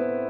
thank you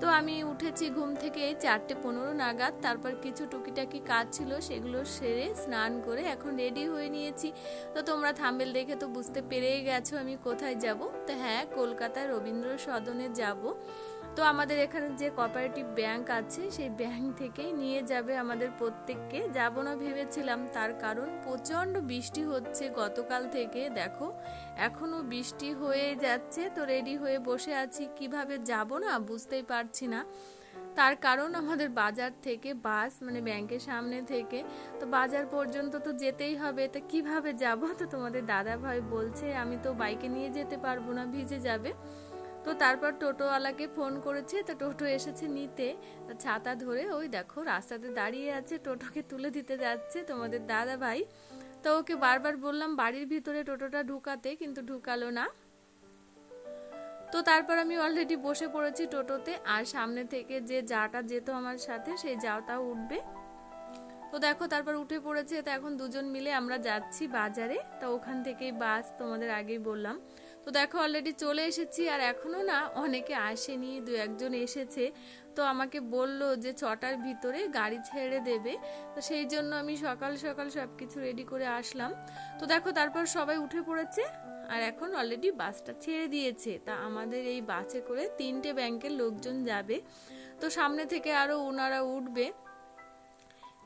তো আমি উঠেছি ঘুম থেকে চারটে পনেরো নাগাদ, তারপর কিছু টুকিটাকি কাজ ছিল সেগুলো সেরে স্নান করে এখন রেডি হয়ে নিয়েছি। তো তোমরা থাম্বেল দেখে তো বুঝতে পেরেই গেছো আমি কোথায় যাব। তো হ্যাঁ কলকাতায় রবীন্দ্র সদনে যাব। তো আমাদের এখানে যে কোঅপারেটিভ ব্যাংক আছে, সেই ব্যাংক থেকেই নিয়ে যাবে আমাদের প্রত্যেককে। যাব না ভেবেছিলাম, তার কারণ প্রচণ্ড বৃষ্টি হচ্ছে গতকাল থেকে, দেখো। এখনও বৃষ্টি হয়ে যাচ্ছে, তো রেডি হয়ে বসে আছি। কীভাবে যাব না, বুঝতেই পারছি না। তার কারণ আমাদের বাজার থেকে বাস মানে ব্যাংকের সামনে থেকে। তো বাজার পর্যন্ত তো যেতেই হবে, তা কীভাবে যাব? তো তোমাদের দাদা ভাই বলছে, আমি তো বাইকে নিয়ে যেতে পারব না, ভিজে যাবে। তো তারপর টোটোওয়ালাকে ফোন করেছে, তো টোটো এসেছে নিতে। ছাতা ধরে ওই দেখো রাস্তাতে দাঁড়িয়ে আছে, টোটোকে তুলে দিতে যাচ্ছে তোমাদের দাদা ভাই তো ওকে বারবার বললাম, বাড়ির ভিতরে টোটোটা ঢুকাতে। কিন্তু ঢুকালো না। তো তারপর আমি অলরেডি বসে পড়েছি টোটোতে, আর সামনে থেকে যে যাটা যেত আমার সাথে, সেই যাওটা উঠবে। তো দেখো তারপর উঠে পড়েছে, তো এখন দুজন মিলে আমরা যাচ্ছি বাজারে। তো ওখান থেকেই বাস তোমাদের আগেই বললাম। তো দেখো অলরেডি চলে এসেছি আর এখনও না অনেকে আসেনি, দু একজন এসেছে। তো আমাকে বলল যে ছটার ভিতরে গাড়ি ছেড়ে দেবে। তো সেই জন্য আমি সকাল সকাল সব কিছু রেডি করে আসলাম। তো দেখো, তারপর সবাই উঠে পড়েছে আর এখন অলরেডি বাসটা ছেড়ে দিয়েছে। তা আমাদের এই বাসে করে তিনটে ব্যাংকের লোকজন যাবে। তো সামনে থেকে আরও ওনারা উঠবে।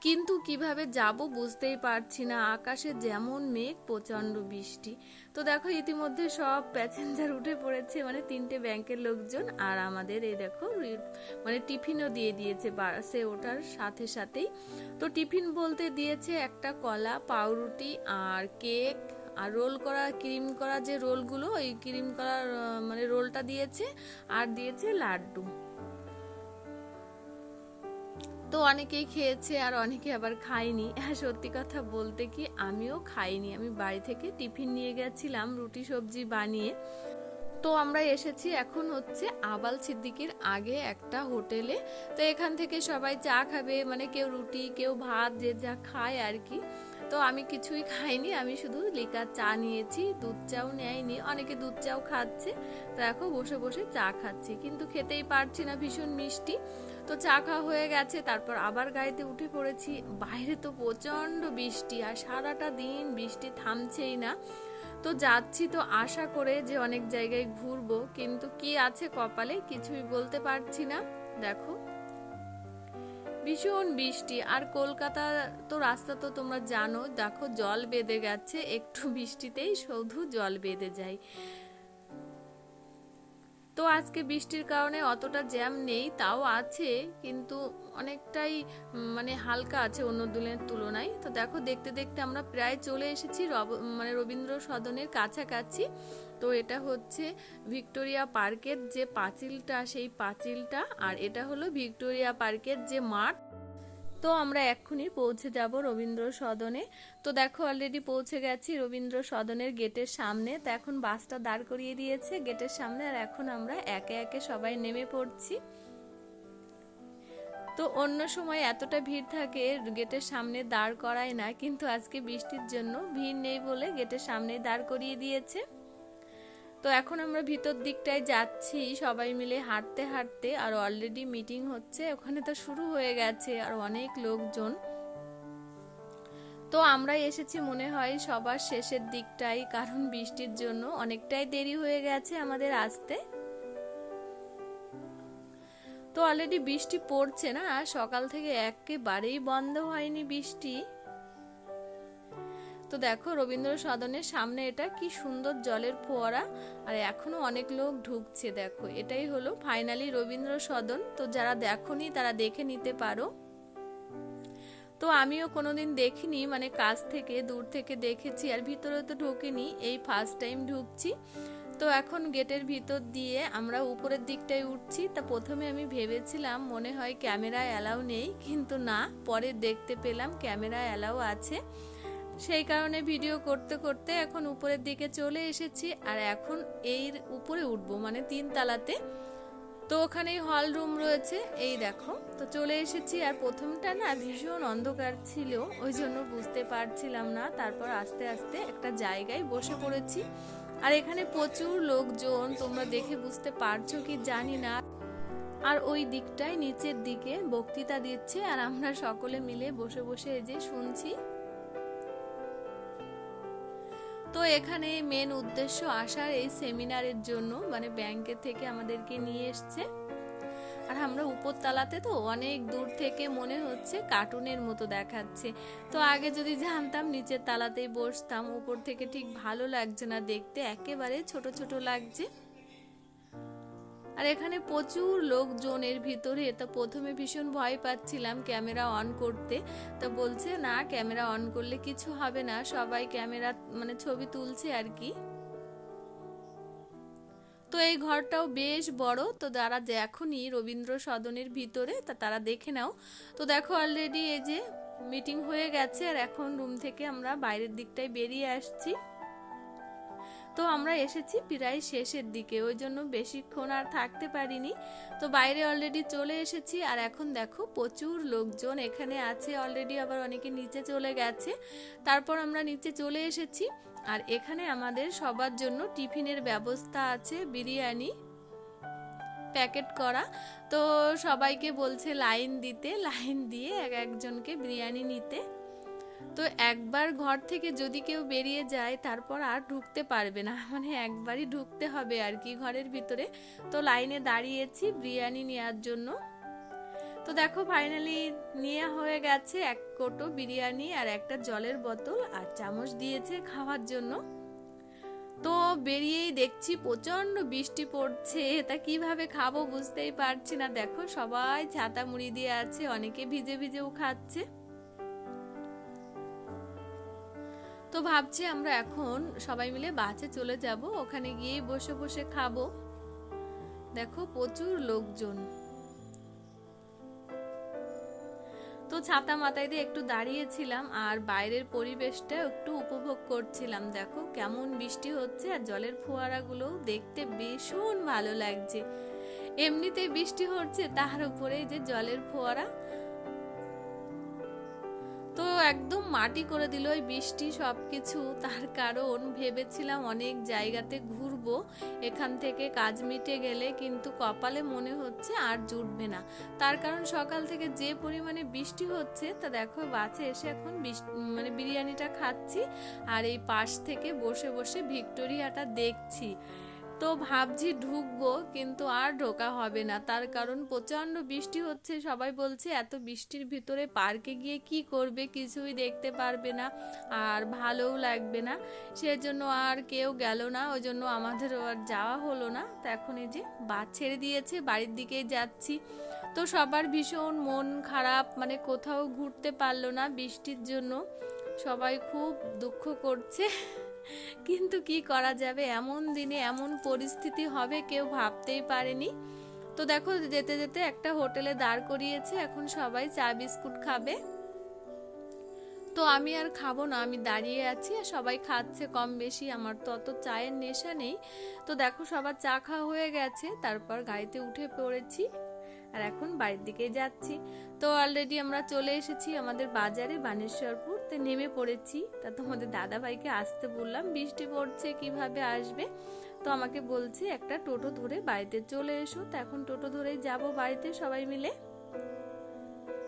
কিন্তু কীভাবে যাব বুঝতেই পারছি না। আকাশে যেমন মেঘ, প্রচণ্ড বৃষ্টি। তো দেখো, ইতিমধ্যে সব প্যাসেঞ্জার উঠে পড়েছে মানে তিনটে ব্যাংকের লোকজন। আর আমাদের এই দেখো মানে টিফিনও দিয়ে দিয়েছে বাসে ওঠার সাথে সাথেই। তো টিফিন বলতে দিয়েছে একটা কলা, পাউরুটি আর কেক। আর রোল করা, ক্রিম করা যে রোলগুলো, ওই ক্রিম করার মানে রোলটা দিয়েছে। আর দিয়েছে লাড্ডু। তো অনেকেই খেয়েছে আর অনেকে আবার খায়নি। সত্যি কথা বলতে কি, আমিও খাইনি। আমি বাড়ি থেকে টিফিন নিয়ে গেছিলাম, রুটি সবজি বানিয়ে। তো আমরা এসেছি এখন হচ্ছে আবাল সিদ্দিকির আগে একটা হোটেলে। তো এখান থেকে সবাই চা খাবে মানে কেউ রুটি, কেউ ভাত, যে যা খায় আর কি। তো আমি কিছুই খাইনি, আমি শুধু লিকার চা নিয়েছি, দুধ চাও নেয়নি, অনেকে দুধ চাও খাচ্ছে, তো এখন বসে বসে চা খাচ্ছি, কিন্তু খেতেই পারছি না ভীষণ মিষ্টি। তো চা খাওয়া হয়ে গেছে, তারপর আবার গাড়িতে উঠে পড়েছি, বাইরে তো প্রচণ্ড বৃষ্টি আর সারাটা দিন বৃষ্টি থামছেই না। তো যাচ্ছি তো আশা করে যে অনেক জায়গায় ঘুরবো, কিন্তু কি আছে কপালে কিছুই বলতে পারছি না। দেখো। ভীষণ বৃষ্টি। আর কলকাতা তো রাস্তা তো তোমরা জানো দেখো, জল বেঁধে গেছে। একটু বৃষ্টিতেই শুধু জল বেঁধে যায়। তো আজকে বৃষ্টির কারণে অতটা জ্যাম নেই, তাও আছে, কিন্তু অনেকটাই মানে হালকা আছে অন্য দিনের তুলনায়। তো দেখো, দেখতে দেখতে আমরা প্রায় চলে এসেছি রব মানে রবীন্দ্র সদনের কাছাকাছি। তো এটা হচ্ছে ভিক্টোরিয়া পার্কের যে পাঁচিলটা, সেই পাঁচিলটা, আর এটা হলো ভিক্টোরিয়া পার্কের যে মাঠ। তো আমরা এক্ষুনি পৌঁছে যাব রবীন্দ্র সদনে। তো দেখো অলরেডি পৌঁছে গেছি রবীন্দ্র সদনের গেটের সামনে। তো এখন বাসটা দাঁড় করিয়ে দিয়েছে গেটের সামনে আর এখন আমরা একে একে সবাই নেমে পড়ছি। তো অন্য সময় এতটা ভিড় থাকে গেটের সামনে দাঁড় করায় না, কিন্তু আজকে বৃষ্টির জন্য ভিড় নেই বলে গেটের সামনে দাঁড় করিয়ে দিয়েছে। তো এখন আমরা ভিতর দিকটায় যাচ্ছি, সবাই মিলে হাঁটতে হাঁটতে, আর অলরেডি মিটিং হচ্ছে, ওখানে তো শুরু হয়ে গেছে, আর অনেক লোকজন। তো আমরা এসেছি মনে হয় সবার শেষের দিকটাই, কারণ বৃষ্টির জন্য অনেকটাই দেরি হয়ে গেছে আমাদের আসতে। তো অলরেডি বৃষ্টি পড়ছে না সকাল থেকে একেবারেই বন্ধ হয়নি বৃষ্টি। তো দেখো রবীন্দ্র সদনের সামনে এটা কি সুন্দর জলের ফোয়ারা, আর এখনও অনেক লোক ঢুকছে দেখো। এটাই হলো ফাইনালি রবীন্দ্র সদন তো যারা দেখনি তারা দেখে নিতে পারো। তো আমিও কোনোদিন দেখিনি মানে কাছ থেকে দূর থেকে দেখেছি, আর ভিতরে তো ঢুকিনি, এই ফার্স্ট টাইম ঢুকছি। তো এখন গেটের ভিতর দিয়ে আমরা উপরের দিকটায় উঠছি। তা প্রথমে আমি ভেবেছিলাম মনে হয় ক্যামেরা অ্যালাউ নেই, কিন্তু না, পরে দেখতে পেলাম ক্যামেরা অ্যালাউ আছে। সেই কারণে ভিডিও করতে করতে এখন উপরের দিকে চলে এসেছি আর এখন এর উপরে উঠবো মানে তিন তালাতে। তো ওখানেই হল রুম রয়েছে, এই দেখো। তো চলে এসেছি আর প্রথমটা না ভীষণ অন্ধকার ছিল, ওই জন্য বুঝতে পারছিলাম না। তারপর আস্তে আস্তে একটা জায়গায় বসে পড়েছি। আর এখানে প্রচুর লোকজন, তোমরা দেখে বুঝতে পারছ কি জানি না। আর ওই দিকটায় নিচের দিকে বক্তৃতা দিচ্ছে আর আমরা সকলে মিলে বসে বসে এই যে শুনছি। তো এখানে মেন উদ্দেশ্য আসার এই সেমিনারের জন্য মানে ব্যাংকের থেকে আমাদেরকে নিয়ে এসছে। আর আমরা উপরতলাতে তো অনেক দূর থেকে মনে হচ্ছে কার্টুনের মতো দেখাচ্ছে। তো আগে যদি জানতাম নিচের তালাতেই বসতাম, উপর থেকে ঠিক ভালো লাগছে না দেখতে, একেবারে ছোট ছোট লাগছে। আর এখানে প্রচুর লোকজনের ভিতরে, তা প্রথমে ভীষণ ভয় পাচ্ছিলাম ক্যামেরা অন করতে। তো বলছে, না, ক্যামেরা অন করলে কিছু হবে না, সবাই ক্যামেরা মানে ছবি তুলছে আর কি। তো এই ঘরটাও বেশ বড়। তো যারা এখনই রবীন্দ্র সদনের ভিতরে, তা তারা দেখে নাও। তো দেখো অলরেডি এই যে মিটিং হয়ে গেছে, আর এখন রুম থেকে আমরা বাইরের দিকটায় বেরিয়ে আসছি। তো আমরা এসেছি প্রায় শেষের দিকে, ওই জন্য বেশিক্ষণ আর থাকতে পারিনি। তো বাইরে অলরেডি চলে এসেছি, আর এখন দেখো প্রচুর লোকজন এখানে আছে অলরেডি আবার অনেকে নিচে চলে গেছে। তারপর আমরা নিচে চলে এসেছি, আর এখানে আমাদের সবার জন্য টিফিনের ব্যবস্থা আছে, বিরিয়ানি, প্যাকেট করা। তো সবাইকে বলছে লাইন দিতে, লাইন দিয়ে এক একজনকে বিরিয়ানি নিতে। তো একবার ঘর থেকে যদি কেউ বেরিয়ে যায়, তারপর আর ঢুকতে পারবে না। মানে একবারই ঢুকতে হবে আর কি ঘরের ভিতরে। তো লাইনে দাঁড়িয়েছি বিরিয়ানি নেওয়ার জন্য। তো দেখো ফাইনালি নিয়ে হয়ে গেছে এক কোটো বিরিয়ানি আর একটা জলের বোতল আর চামচ দিয়েছে খাওয়ার জন্য। তো বেরিয়েই দেখছি প্রচণ্ড বৃষ্টি পড়ছে, তা কীভাবে খাব বুঝতেই পারছি না। দেখো সবাই ছাতা মুড়ি দিয়ে আছে, অনেকে ভিজে ভিজেও খাচ্ছে। তো ভাবছি আমরা এখন সবাই মিলে বাসে চলে যাব, ওখানে গিয়ে বসে বসে খাব। দেখো প্রচুর লোকজন। তো ছাতা মাথায় দিয়ে একটু দাঁড়িয়েছিলাম আর বাইরের পরিবেশটা একটু উপভোগ করছিলাম। দেখো কেমন বৃষ্টি হচ্ছে আর জলের ফোয়ারাগুলো দেখতে ভীষণ ভালো লাগছে। এমনিতেই বৃষ্টি হচ্ছে, তার উপরে যে জলের ফোয়ারা তো একদম মাটি করে দিল ওই বৃষ্টি সব কিছু তার কারণ ভেবেছিলাম অনেক জায়গাতে ঘুরবো, এখান থেকে কাজ মিটে গেলে কিন্তু কপালে মনে হচ্ছে আর জুটবে না। তার কারণ সকাল থেকে যে পরিমাণে বৃষ্টি হচ্ছে, তা দেখো বাসে এসে এখন মানে বিরিয়ানিটা খাচ্ছি আর এই পাশ থেকে বসে বসে ভিক্টোরিয়াটা দেখছি। তো ভাবছি ঢুকবো, কিন্তু আর ঢোকা হবে না। তার কারণ প্রচণ্ড বৃষ্টি হচ্ছে, সবাই বলছে এত বৃষ্টির ভিতরে পার্কে গিয়ে কি করবে কিছুই দেখতে পারবে না আর ভালোও লাগবে না। সেজন্য আর কেউ গেল না ওই জন্য আমাদেরও আর যাওয়া হলো না। তো এখন এই যে বাদ ছেড়ে দিয়েছে, বাড়ির দিকেই যাচ্ছি। তো সবার ভীষণ মন খারাপ মানে কোথাও ঘুরতে পারল না বৃষ্টির জন্য। সবাই খুব দুঃখ করছে। কিন্তু কি করা যাবে? এমন দিনে এমন পরিস্থিতি হবে, কেউ ভাবতেই পারেনি। তো দেখো, যেতে যেতে একটা হোটেলে দাঁড় করিয়েছে, এখন সবাই চা, বিস্কুট খাবে। তো আমি আর খাব না, আমি দাঁড়িয়ে আছি আর সবাই খাচ্ছে কম বেশি, আমার তো অত চায়ের নেশা নেই। তো দেখো, সবার চা খাওয়া হয়ে গেছে, তারপর গাড়িতে উঠে পড়েছি আর এখন বাড়ির দিকে যাচ্ছি। তো অলরেডি আমরা চলে এসেছি আমাদের বাজারে বানেশ্বরপুর। তো নেমে পড়েছি। তা তোমাদের দাদা ভাইকে আসতে বললাম বৃষ্টি পড়ছে কীভাবে আসবে? তো আমাকে বলছে একটা টোটো ধরে বাড়িতে চলে এসো। তো এখন টোটো ধরেই যাব বাড়িতে সবাই মিলে।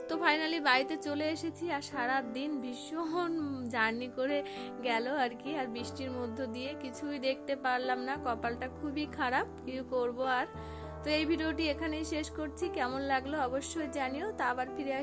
তো ফাইনালি বাড়িতে চলে এসেছি আর সারা দিন ভীষণ জার্নি করে গেল আর কি। আর বৃষ্টির মধ্য দিয়ে কিছুই দেখতে পারলাম না কপালটা খুবই খারাপ কি করব আর? তো এই ভিডিওটি এখানেই শেষ করছি। কেমন লাগল অবশ্যই জানিও। তা আবার ফিরে আস